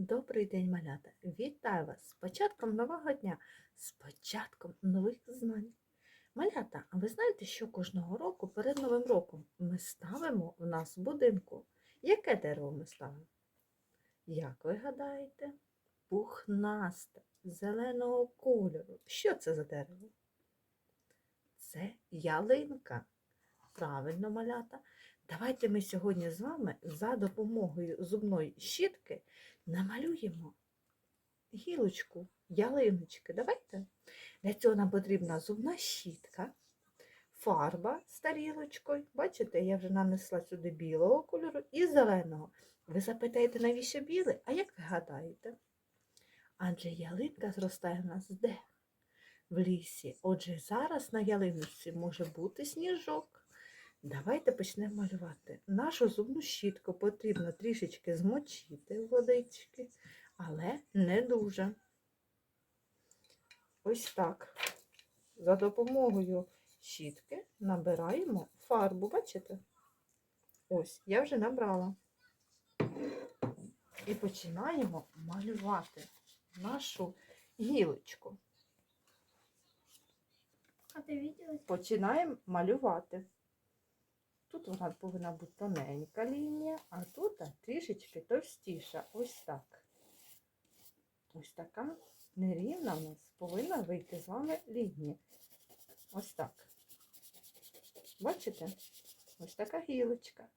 Добрий день, малята! Вітаю вас з початком нового дня, з початком нових знань. Малята, а ви знаєте, що кожного року перед Новим роком ми ставимо в нас в будинку? Яке дерево ми ставимо? Як ви гадаєте? Пухнасте, зеленого кольору. Що це за дерево? Це ялинка. Правильно, малята. Давайте ми сьогодні з вами за допомогою зубної щітки намалюємо гілочку, ялиночки. Давайте. Для цього нам потрібна зубна щітка, фарба з тарілочкою. Бачите, я вже нанесла сюди білого кольору і зеленого. Ви запитаєте, навіщо білий? А як ви гадаєте? Адже ялинка зростає в нас де? В лісі. Отже, зараз на ялиночці може бути сніжок. Давайте почнемо малювати. Нашу зубну щітку потрібно трішечки змочити водички, але не дуже. Ось так. За допомогою щітки набираємо фарбу, бачите? Ось, я вже набрала. І починаємо малювати нашу гілочку. А видела? Починаємо малювати. Тут вона повинна бути тоненька лінія, а тут трішечки товстіша. Ось так. Ось така нерівна у нас повинна вийти з вами лінія. Ось так. Бачите? Ось така гілочка.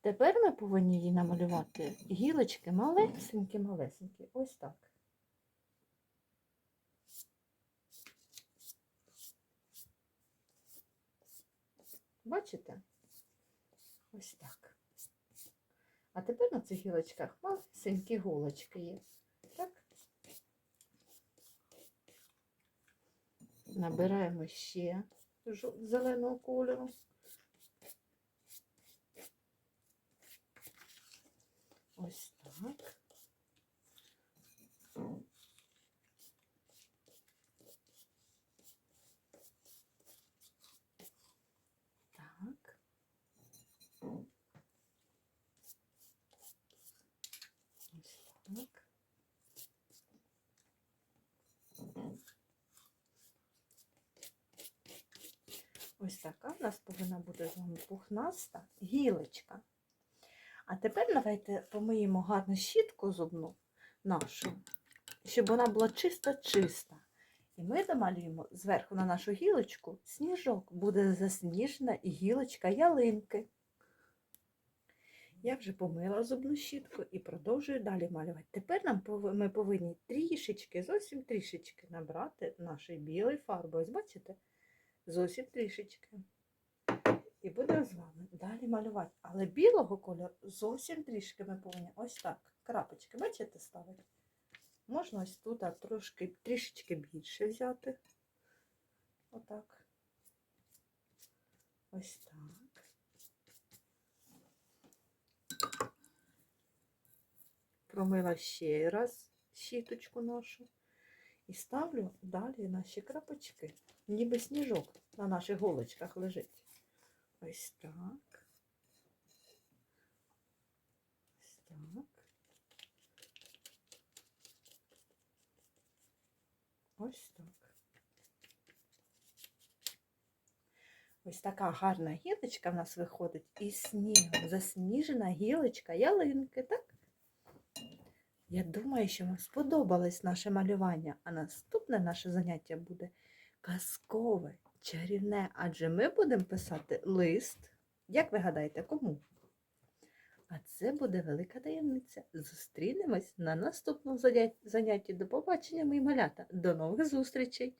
Тепер ми повинні її намалювати гілочки малесенькі-малесенькі. Ось так. Бачите? Ось так. А тепер на цих гілочках малесенькі голочки є. Так? Набираємо ще зеленого кольору. Ось так. Так. Ось так. Ось така в нас повинна бути з вами пухнаста гілочка. А тепер давайте помиємо гарну щітку зубну нашу, щоб вона була чиста-чиста. І ми домалюємо зверху на нашу гілочку сніжок. Буде засніжена гілочка ялинки. Я вже помила зубну щітку і продовжую далі малювати. Тепер нам ми повинні трішечки, зовсім трішечки набрати нашої білої фарби. Ось бачите? Зовсім трішечки. І будемо з вами далі малювати. Але білого кольору зовсім трішки ми повинні ось так. Крапочки, бачите, ставити. Можна ось тут а, трошки трішечки більше взяти. Отак. Ось так. Промила ще раз щіточку нашу. І ставлю далі наші крапочки, ніби сніжок на наших голочках лежить. Ось так. Ось так. Ось так. Ось така гарна гілочка в нас виходить із снігом. Засніжена гілочка ялинки, так? Я думаю, що вам сподобалось наше малювання, а наступне наше заняття буде казкове, чарівне, адже ми будемо писати лист. Як ви гадаєте, кому? А це буде велика таємниця. Зустрінемось на наступному занятті. До побачення, мої малята. До нових зустрічей!